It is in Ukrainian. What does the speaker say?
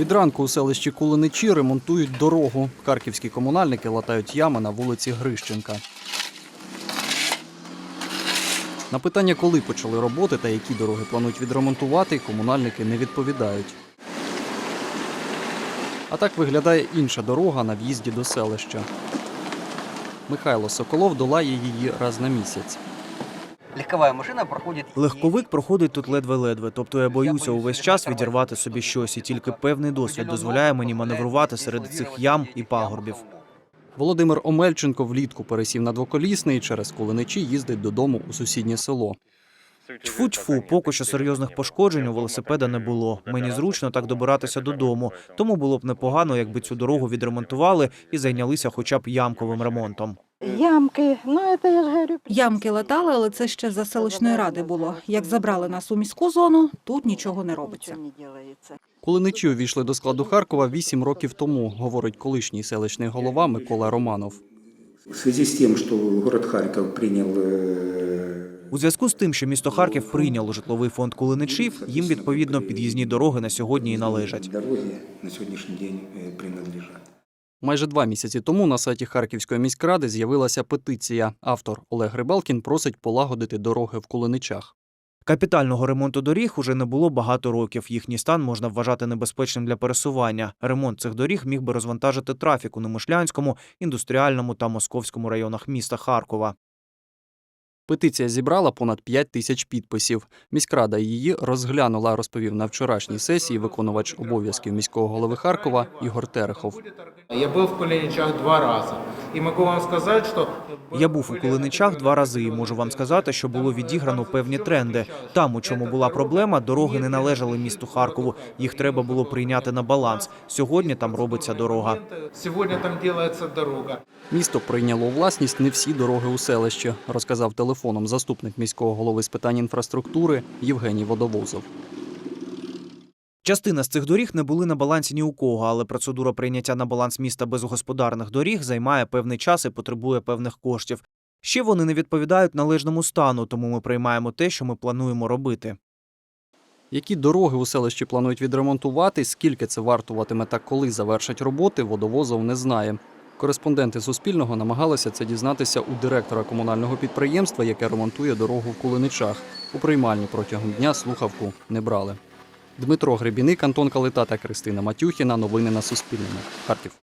Від ранку у селищі Кулиничі ремонтують дорогу. Харківські комунальники латають ями на вулиці Грищенка. На питання, коли почали роботи та які дороги планують відремонтувати, комунальники не відповідають. А так виглядає інша дорога на в'їзді до селища. Михайло Соколов долає її раз на місяць. Легковая машина проходит... Легковик проходить тут ледве-ледве, тобто я боюся увесь час відірвати собі щось, і тільки певний досвід дозволяє мені маневрувати серед цих ям і пагорбів. Володимир Омельченко влітку пересів на двоколісний і через Кулиничі їздить додому у сусіднє село. Тьфу-тьфу, поки що серйозних пошкоджень у велосипеда не було. Мені зручно так добиратися додому, тому було б непогано, якби цю дорогу відремонтували і зайнялися хоча б ямковим ремонтом. Ямки, ну это я ж говорю. Ямки латали, але це ще за селищної ради було. Як забрали нас у міську зону, тут нічого не робиться. Нічого не делается. Кулиничі увійшли до складу Харкова вісім років тому, говорить колишній селищний голова Микола Романов. В связи с тем, что город Харьков принял э, У зв'язку з тим, що місто Харків прийняло житловий фонд Кулиничів, їм відповідно під'їзні дороги на сьогодні і належать. дороги на сегодняшний день э, принадлежат. Майже два місяці тому на сайті Харківської міськради з'явилася петиція. Автор Олег Рибалкін просить полагодити дороги в Кулиничах. Капітального ремонту доріг уже не було багато років. Їхній стан можна вважати небезпечним для пересування. Ремонт цих доріг міг би розвантажити трафік у Немишлянському, індустріальному та московському районах міста Харкова. Петиція зібрала понад 5 тисяч підписів. Міськрада її розглянула, розповів на вчорашній сесії виконувач обов'язків міського голови Харкова Ігор Терехов. Я был в Кулиничах два раза. И могу вам сказать, что... Я був у Кулиничах два рази і можу вам сказати, що було відіграно певні тренди. Там, у чому була проблема, дороги не належали місту Харкову. Їх треба було прийняти на баланс. Сьогодні там робиться дорога. Сегодня там делается дорога. Місто прийняло у власність не всі дороги у селищі, розказав телефоном заступник міського голови з питань інфраструктури Євгеній Водовозов. Частина з цих доріг не були на балансі ні у кого, але процедура прийняття на баланс міста безгосподарних доріг займає певний час і потребує певних коштів. Ще вони не відповідають належному стану, тому ми приймаємо те, що ми плануємо робити. Які дороги у селищі планують відремонтувати, скільки це вартуватиме та коли завершать роботи, водовозов не знає. Кореспонденти Суспільного намагалися це дізнатися у директора комунального підприємства, яке ремонтує дорогу в Кулиничах. У приймальні протягом дня слухавку не брали. Дмитро Гребіник, Антон Калита та Кристина Матюхіна. Новини на Суспільному. Харків.